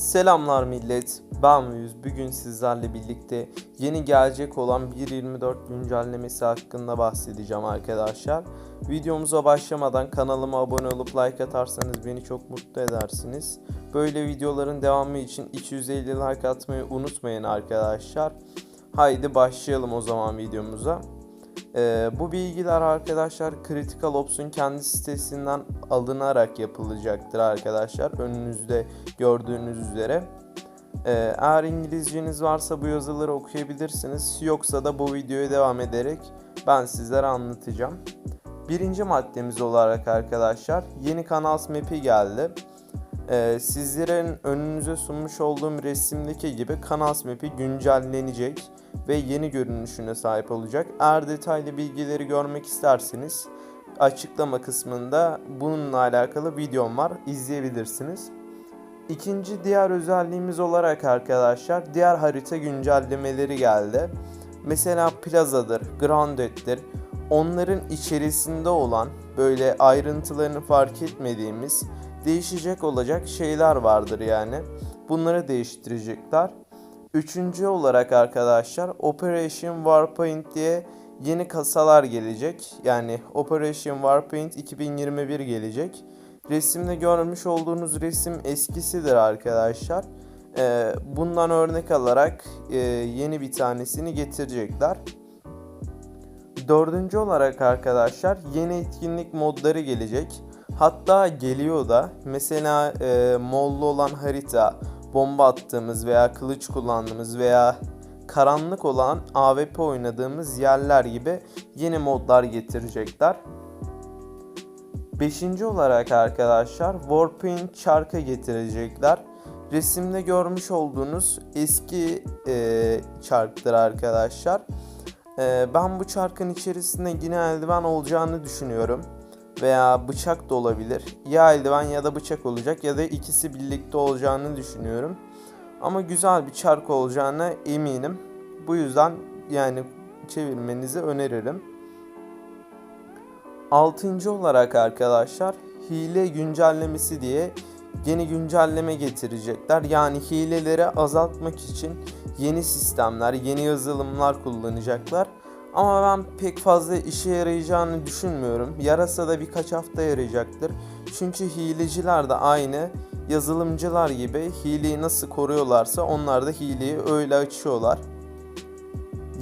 Selamlar millet. Ben Yüz. Bugün sizlerle birlikte yeni gelecek olan 1.24 güncellemesi hakkında bahsedeceğim arkadaşlar. Videomuza başlamadan kanalıma abone olup like atarsanız beni çok mutlu edersiniz. Böyle videoların devamı için 250 like atmayı unutmayın arkadaşlar. Haydi başlayalım o zaman videomuza. Ee, bu bilgiler arkadaşlar Critical Ops'un kendi sitesinden alınarak yapılacaktır arkadaşlar. Önünüzde gördüğünüz üzere. Ee, eğer İngilizceniz varsa bu yazıları okuyabilirsiniz. Yoksa da bu videoya devam ederek ben sizlere anlatacağım. Birinci maddemiz olarak arkadaşlar yeni Canals map'i geldi. Ee, sizlerin önünüze sunmuş olduğum resimdeki gibi Canals map'i güncellenecek ve yeni görünüşüne sahip olacak. Eğer detaylı bilgileri görmek isterseniz açıklama kısmında bununla alakalı videom var. izleyebilirsiniz. İkinci diğer özelliğimiz olarak arkadaşlar diğer harita güncellemeleri geldi. Mesela Plaza'dır, Grounded'dir. Onların içerisinde olan böyle ayrıntılarını fark etmediğimiz değişecek olacak şeyler vardır yani. Bunları değiştirecekler. Üçüncü olarak arkadaşlar Operation Warpaint diye yeni kasalar gelecek. Yani Operation Warpaint 2021 gelecek. Resimde görmüş olduğunuz resim eskisidir arkadaşlar. Ee, bundan örnek alarak e, yeni bir tanesini getirecekler. Dördüncü olarak arkadaşlar yeni etkinlik modları gelecek. Hatta geliyor da mesela e, mollu olan harita, bomba attığımız veya kılıç kullandığımız veya karanlık olan AWP oynadığımız yerler gibi yeni modlar getirecekler. Beşinci olarak arkadaşlar Warpaint çarkı getirecekler. Resimde görmüş olduğunuz eski e, çarktır arkadaşlar. E, ben bu çarkın içerisinde yine eldiven olacağını düşünüyorum. Veya bıçak da olabilir. Ya eldiven ya da bıçak olacak ya da ikisi birlikte olacağını düşünüyorum. Ama güzel bir çark olacağına eminim. Bu yüzden yani çevirmenizi öneririm. Altıncı olarak arkadaşlar hile güncellemesi diye yeni güncelleme getirecekler. Yani hileleri azaltmak için yeni sistemler, yeni yazılımlar kullanacaklar. Ama ben pek fazla işe yarayacağını düşünmüyorum. Yarasa da birkaç hafta yarayacaktır. Çünkü hileciler de aynı yazılımcılar gibi hileyi nasıl koruyorlarsa onlar da hileyi öyle açıyorlar.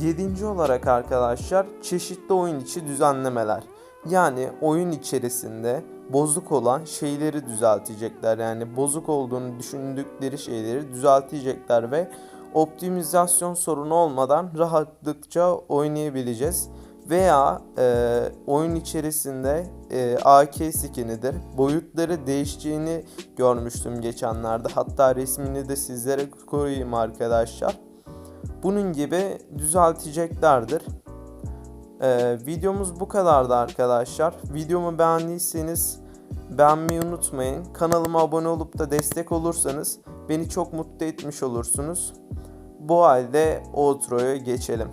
Yedinci olarak arkadaşlar çeşitli oyun içi düzenlemeler. Yani oyun içerisinde bozuk olan şeyleri düzeltecekler. Yani bozuk olduğunu düşündükleri şeyleri düzeltecekler ve optimizasyon sorunu olmadan rahatlıkça oynayabileceğiz. Veya e, oyun içerisinde e, AK skinidir. Boyutları değişeceğini görmüştüm geçenlerde. Hatta resmini de sizlere koyayım arkadaşlar. Bunun gibi düzelteceklerdir. Ee, videomuz bu kadardı arkadaşlar. Videomu beğendiyseniz beğenmeyi unutmayın. Kanalıma abone olup da destek olursanız beni çok mutlu etmiş olursunuz. Bu halde outro'ya geçelim.